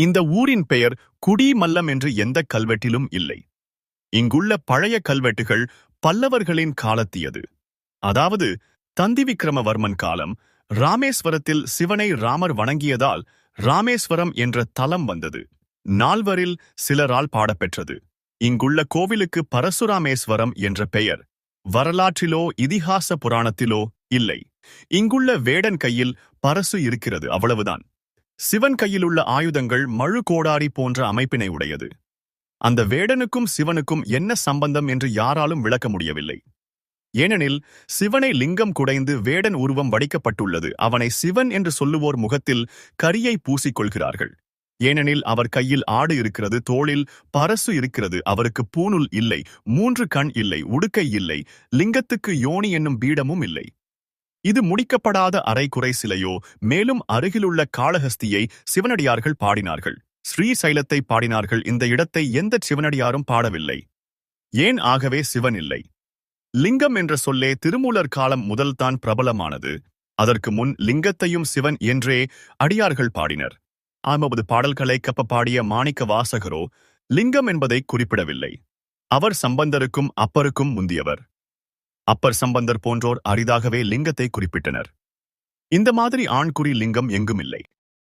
இந்த ஊரின் பெயர் குடிமல்லம் என்று எந்த கல்வெட்டிலும் இல்லை. இங்குள்ள பழைய கல்வெட்டுகள் பல்லவர்களின் காலத்தியது. அதாவது தந்தி விக்ரமவர்மன் காலம் ராமேஸ்வரத்தில் சிவனை ராமர் வணங்கியதால் ராமேஸ்வரம் என்ற தலம் வந்தது. நால்வரில் சிலரால் பாடப்பெற்றது. இங்குள்ள கோவிலுக்கு பரசுராமேஸ்வரம் என்ற பெயர் வரலாற்றிலோ இதிகாச புராணத்திலோ இல்லை. இங்குள்ள வேடன் கையில் பரசு இருக்கிறது அவ்வளவுதான். சிவன் கையில் உள்ள ஆயுதங்கள் மழு கோடாரி போன்ற அமைப்பினை உடையது. அந்த வேடனுக்கும் சிவனுக்கும் என்ன சம்பந்தம் என்று யாராலும் விளக்க முடியவில்லை. ஏனெனில் சிவனை லிங்கம் குடைந்து வேடன் உருவம் வடிக்கப்பட்டுள்ளது. அவனை சிவன் என்று சொல்லுவோர் முகத்தில் கரியை பூசிக்கொள்கிறார்கள். ஏனெனில் அவர் கையில் ஆடு இருக்கிறது தோளில் பரசு இருக்கிறது அவருக்கு பூணுல் இல்லை மூன்று கண் இல்லை உடுக்கை இல்லை லிங்கத்துக்கு யோனி என்னும் பீடமும் இல்லை. இது முடிக்கப்படாத அரைக்குறை சிலையோ மேலும் அருகிலுள்ள காளஹஸ்தியை சிவனடியார்கள் பாடினார்கள். ஸ்ரீசைலத்தை பாடினார்கள். இந்த இடத்தை எந்த சிவனடியாரும் பாடவில்லை. ஏன் ஆகவே சிவன் இல்லை? லிங்கம் என்ற சொல்லே திருமூலர் காலம் முதல்தான் பிரபலமானது. அதற்கு முன் லிங்கத்தையும் சிவன் என்றே அடியார்கள் பாடினர். ஆமவது பாடல்களை கப்ப பாடிய மாணிக்க வாசகரோ லிங்கம் என்பதை குறிப்பிடவில்லை. அவர் சம்பந்தருக்கும் அப்பருக்கும் முந்தியவர். அப்பர் சம்பந்தர் போன்றோர் அரிதாகவே லிங்கத்தை குறிப்பிட்டனர். இந்த மாதிரி ஆண்குறி லிங்கம் எங்குமில்லை.